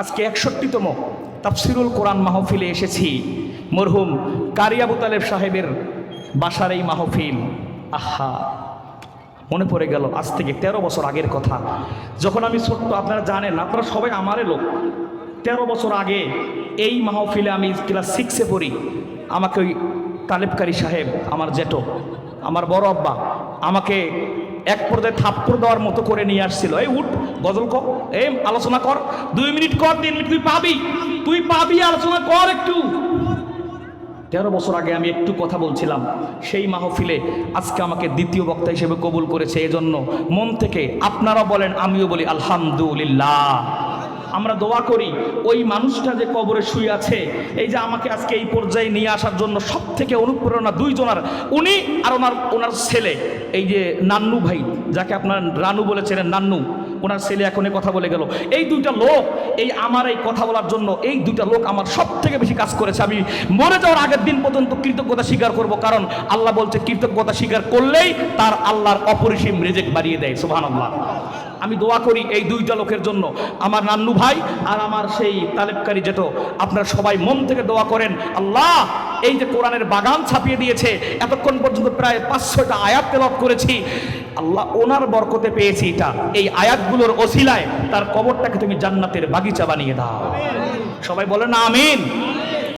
আজকে একষট্টিতম তাফসিরুল কোরআন মাহফিলে এসেছি। মরহুম কারিয়াবু তালেব সাহেবের বাসার এই মাহফিল। আহা, মনে পড়ে গেল আজ থেকে তেরো বছর আগের কথা। যখন আমি ছোট্ট, আপনারা জানেন, আপনারা সবাই আমারে লোক। তেরো বছর আগে এই মাহফিলে আমি ক্লাস সিক্সে পড়ি। আমাকে ওই তালেবকারী সাহেব, আমার জেঠো, আমার বড় আব্বা, আমাকে এক পর্যায়ে থাপ্পড় দেওয়ার মতো করে নিয়ে আসছিল। এই উঠ, গজল কর, এই আলোচনা কর, দুই মিনিট কর, তিন মিনিট তুই পাবি তুই পাবি, আলোচনা কর একটু। তেরো বছর আগে আমি একটু কথা বলছিলাম, সেই মাহফিলে আজকে আমাকে দ্বিতীয় বক্তা হিসেবে কবুল করেছে, এজন্য মন থেকে আপনারা বলেন, আমিও বলি, আলহামদুলিল্লাহ। আমরা দোয়া করি, ওই মানুষটা যে কবরে শুয়ে আছে, এই যে আমাকে আজকে এই পর্যায়ে নিয়ে আসার জন্য সব থেকে অনুপ্রেরণা দুইজনার, উনি আর ওনার ওনার ছেলে, এই যে নান্নু ভাই, যাকে আপনার রানু বলেছিলেন, নান্নু, ওনার ছেলে এখন কথা বলে গেল। এই দুইটা লোক, এই আমার এই কথা বলার জন্য, এই দুইটা লোক আমার সব থেকে বেশি কাজ করেছে। আমি মরে যাওয়ার আগের দিন পর্যন্ত কৃতজ্ঞতা স্বীকার করব, কারণ আল্লাহ বলছে, কৃতজ্ঞতা স্বীকার করলেই তার আল্লাহর অপরিসীম রেজেক বাড়িয়ে দেয় সুহান আল্লাহ আমি দোয়া করি এই দুইটা লোকের জন্য। আমার নান্নু ভাই আর আমার সেই তালেবকারী যেত আপনারা সবাই মন থেকে দোয়া করেন, আল্লাহ, এই যে কোরআনের বাগান ছাপিয়ে দিয়েছে, এতক্ষণ পর্যন্ত প্রায় পাঁচ ছয়টা আয়াত তেলাপ করেছি, আল্লাহ ওনার বরকতে পেয়েছি এটা। এই আয়াতগুলোর ওসিলায় তার কবরটাকে তুমি জান্নাতের বাগিচা বানিয়ে দাও। সবাই বলে না আমিন।